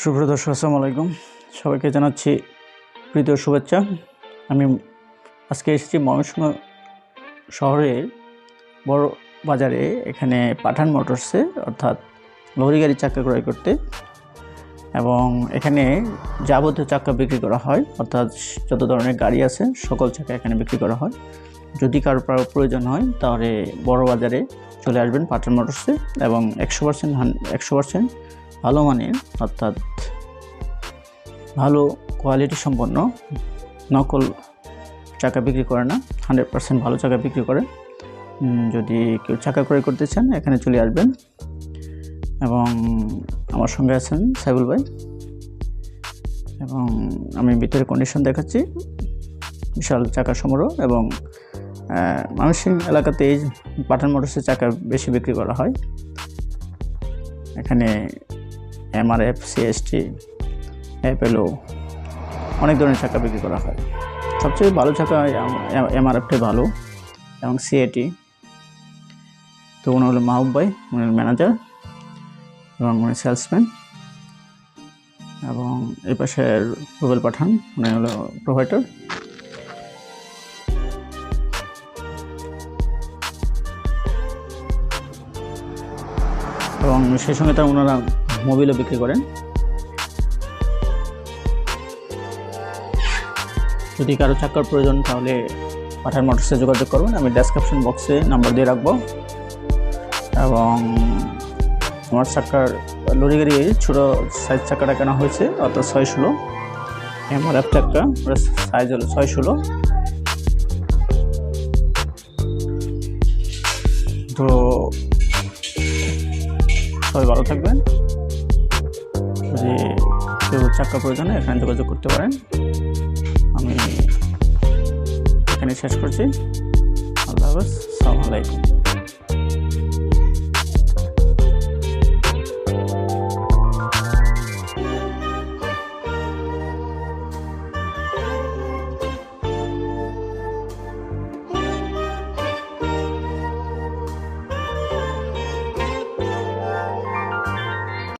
শুভ্র দর্শক, আসসালামু আলাইকুম। সবাইকে জানাচ্ছি প্রীতীয় শুভেচ্ছা। আমি আজকে এসেছি ময়মনসিংহ শহরের বড় বাজারে, এখানে পাঠান মোটরসে, অর্থাৎ লরি গাড়ি চাকা ক্রয় করতে। এবং এখানে যাবতীয় চাকা বিক্রি করা হয়, অর্থাৎ যত ধরনের গাড়ি আছে, সকল চাকা এখানে বিক্রি করা হয়। যদি কারও প্র- প্রয়োজন হয়, তাহলে বড় বাজারে চলে আসবেন পাঠান মোটরসে, এবং একশো পার্সেন্ট একশো পার্সেন্ট ভালো মানের, অর্থাৎ ভালো কোয়ালিটি সম্পন্ন, নকল চাকা বিক্রি করে না হান্ড্রেড পার্সেন্ট ভালো চাকা বিক্রি করে। যদি কেউ চাকা ক্রয় করতে চান, এখানে চলে আসবেন। এবং আমার সঙ্গে আছেন সাইবুল ভাই। এবং আমি ভিতরে কন্ডিশন দেখাচ্ছি, বিশাল চাকা সমারোহ এবং মানুষিং এলাকাতে এই পাঠান মোটরসের চাকা বেশি বিক্রি করা হয়। এখানে এমআরএফ সিএসটি অ্যাপেলো অনেক ধরনের চাকা বিক্রি করা হয়। সবচেয়ে ভালো চাকা এমআরএফটাই ভালো এবং সিএটি তো উনি হলো মাহবুব ভাই, উনি ম্যানেজার এবং উনি সেলসম্যান এবং এ পাশে রুবেল পাঠান, উনি হলো প্রোভাইডার। এবং সেই সঙ্গে তার ওনারা মোবিলও বিক্রি করেন। যদি কারও চাকার প্রয়োজন, তাহলে পাঠান মোটরসে যোগাযোগ করবেন। আমি ডেসক্রিপশন বক্সে নাম্বার দিয়ে রাখব। এবং আমার চাকার লরি গাড়ি ছোটো সাইজ চাকাটা কেনা হয়েছে অর্থাৎ ছয় ষোলো। এমআরএফ চাকা সাইজ হলো ছয় ষোলো। তো সবাই ভালো থাকবেন। যদি কেউ চাকা প্রয়োজনে এখানে যোগাযোগ করতে পারেন। আমি এখানে শেষ করছি। আল্লাহ হাফেজ। সালাম আলাইকুম।